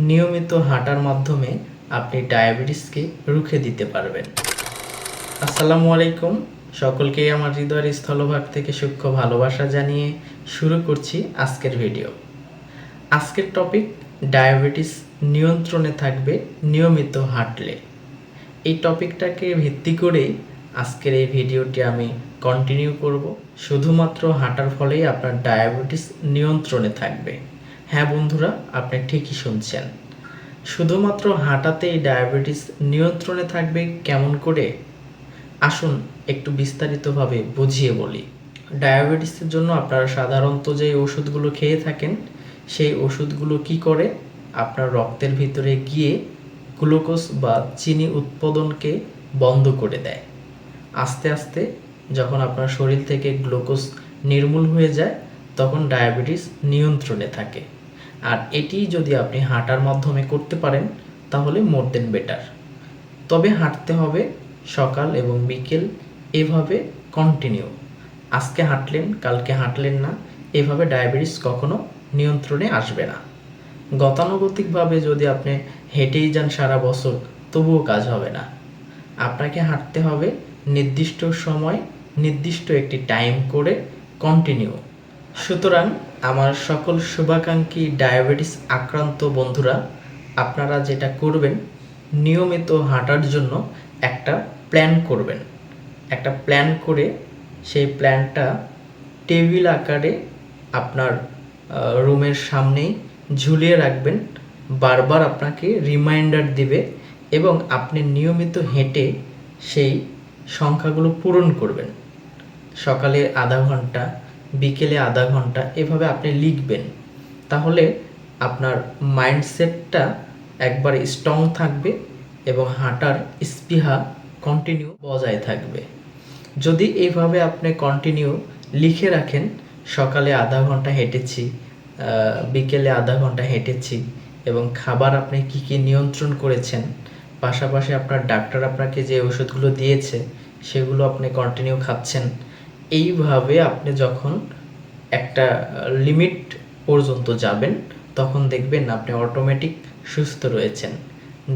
নিয়মিত হাঁটার মাধ্যমে আপনি ডায়াবেটিসকে রুখে দিতে পারবেন। আসসালামু আলাইকুম। সকলকেই আমার হৃদয়ের স্থলভাগ থেকে সূক্ষ্ম ভালোবাসা জানিয়ে শুরু করছি আজকের ভিডিও। আজকের টপিক, ডায়াবেটিস নিয়ন্ত্রণে থাকবে নিয়মিত হাঁটলে। এই টপিকটাকে ভিত্তি করেই আজকের এই ভিডিওটি আমি কন্টিনিউ করব। শুধুমাত্র হাঁটার ফলেই আপনার ডায়াবেটিস নিয়ন্ত্রণে থাকবে। হ্যাঁ বন্ধুরা, আপনি ঠিকই শুনছেন। শুধুমাত্র হাঁটাতেই ডায়াবেটিস নিয়ন্ত্রণে থাকবে কেমন করে? আসুন একটু বিস্তারিতভাবে বুঝিয়ে বলি। ডায়াবেটিসের জন্য আপনারা সাধারণত যে ওষুধগুলো খেয়ে থাকেন, সেই ওষুধগুলো কি করে? আপনার রক্তের ভিতরে গিয়ে গ্লুকোজ বা চিনি উৎপাদনকে বন্ধ করে দেয়। আস্তে আস্তে যখন আপনার শরীর থেকে গ্লুকোজ নির্মূল হয়ে যায়, তখন ডায়াবেটিস নিয়ন্ত্রণে থাকে। আর এটি যদি আপনি হাঁটার মাধ্যমে করতে পারেন, তাহলে মোর দেন বেটার। তবে হাঁটতে হবে সকাল এবং বিকেল, এভাবে কন্টিনিউ আজকে হাঁটলেন, কালকে হাঁটলেন না, এভাবে ডায়াবেটিস কখনো নিয়ন্ত্রণে আসবে না। গতানুগতিকভাবে যদি আপনি হেঁটেই যান সারা বছর, তবুও কাজ হবে না। আপনাকে হাঁটতে হবে নির্দিষ্ট সময়, নির্দিষ্ট একটি টাইম করে কন্টিনিউ সুতরাং আমার সকল শুভাকাঙ্ক্ষী ডায়াবেটিস আক্রান্ত বন্ধুরা, আপনারা যেটা করবেন, নিয়মিত হাঁটার জন্য একটা প্ল্যান করবেন। একটা প্ল্যান করে সেই প্ল্যানটা টেবিল আকারে আপনার রুমের সামনেই ঝুলিয়ে রাখবেন। বারবার আপনাকে রিমাইন্ডার দিবে এবং আপনি নিয়মিত হেঁটে সেই সংখ্যাগুলো পূরণ করবেন। সকালে আধা ঘণ্টা বিকেলে আধা ঘণ্টা এভাবে আপনি লিখবেন, তাহলে আপনার মাইন্ডসেটটা একবার স্ট্রং থাকবে এবং হাঁটার স্পৃহা কন্টিনিউ বজায় থাকবে। যদি এইভাবে আপনি কন্টিনিউ লিখে রাখেন, সকালে আধা ঘণ্টা হেঁটেছি বিকেলে আধা ঘণ্টা হেঁটেছি এবং খাবার আপনি কি কি নিয়ন্ত্রণ করেছেন, পাশাপাশি আপনার ডাক্তার আপনাকে যে ওষুধগুলো দিয়েছে, সেগুলো আপনি কন্টিনিউ খাচ্ছেন এইভাবে আপনি যখন একটা লিমিট পর্যন্ত যাবেন, তখন দেখবেন আপনি অটোমেটিক সুস্থ রয়েছেন।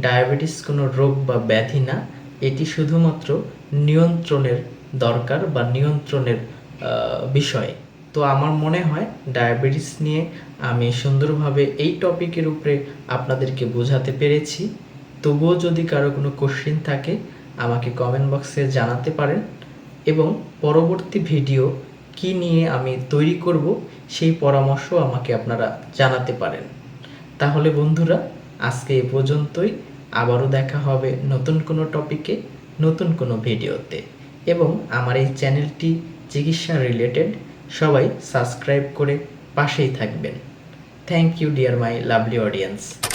ডায়াবেটিস কোনো রোগ বা ব্যাধি না, এটি শুধুমাত্র নিয়ন্ত্রণের দরকার বা নিয়ন্ত্রণের বিষয়। তো আমার মনে হয় ডায়াবেটিস নিয়ে আমি সুন্দরভাবে এই টপিকের উপরে আপনাদেরকে বোঝাতে পেরেছি। তবুও যদি কারও কোনো কোশ্চেন থাকে, আমাকে কমেন্ট বক্সে জানাতে পারেন। এবং পরবর্তী ভিডিও কি নিয়ে আমি তৈরি করব সেই পরামর্শ আমাকে আপনারা জানাতে পারেন। তাহলে বন্ধুরা, আজকে এ পর্যন্তই। আবারও দেখা হবে নতুন কোনো টপিকে নতুন কোনো ভিডিওতে এবং আমার এই চ্যানেলটি চিকিৎসা রিলেটেড সবাই সাবস্ক্রাইব করে পাশেই থাকবেন। Thank you dear my lovely audience